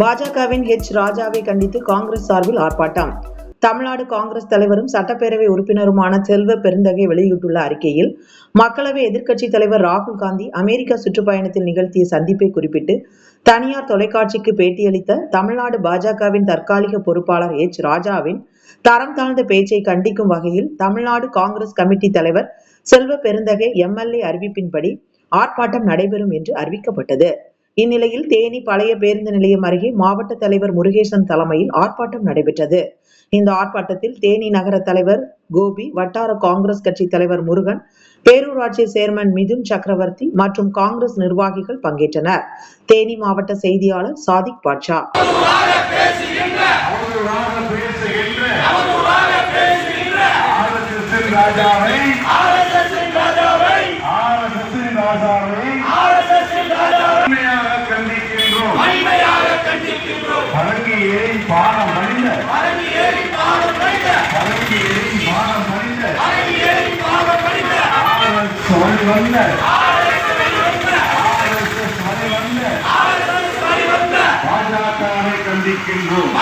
பாஜகவின் ஹெச் ராஜாவை கண்டித்து காங்கிரஸ் சார்பில் ஆர்ப்பாட்டம். தமிழ்நாடு காங்கிரஸ் தலைவரும் சட்டப்பேரவை உறுப்பினருமான செல்வ பெருந்தகை வெளியிட்டுள்ள அறிக்கையில் மக்களவை எதிர்க்கட்சித் தலைவர் ராகுல் காந்தி அமெரிக்கா சுற்றுப்பயணத்தில் நிகழ்த்திய சந்திப்பை குறிப்பிட்டு தனியார் தொலைக்காட்சிக்கு பேட்டியளித்த தமிழ்நாடு பாஜகவின் தற்காலிக பொறுப்பாளர் எச். ராஜாவின் தரம் தாழ்ந்த பேச்சை கண்டிக்கும் வகையில் தமிழ்நாடு காங்கிரஸ் கமிட்டி தலைவர் செல்வ பெருந்தகை எம்எல்ஏ அறிவிப்பின்படி ஆர்ப்பாட்டம் நடைபெறும் என்று அறிவிக்கப்பட்டது. இந்நிலையில் தேனி பழைய பேருந்து நிலையம் அருகே மாவட்ட தலைவர் முருகேசன் தலைமையில் ஆர்ப்பாட்டம் நடைபெற்றது. இந்த ஆர்ப்பாட்டத்தில் தேனி நகர தலைவர் கோபி வட்டார காங்கிரஸ் கட்சி தலைவர் முருகன் பேரூராட்சி சேர்மன் மிதுன் சக்கரவர்த்தி மற்றும் காங்கிரஸ் நிர்வாகிகள் பங்கேற்றனர். தேனி மாவட்ட செய்தியாளர் சாதிக் பாட்ஷா. ராஜாவை ஏறி பானம் மனித அரங்கி ஏறி பாவம் மனித பரங்கி ஏறி பானம் மனித அரங்கி ஏறி பாவம் மனித வழி வந்த. கண்டிக்கின்றோம்.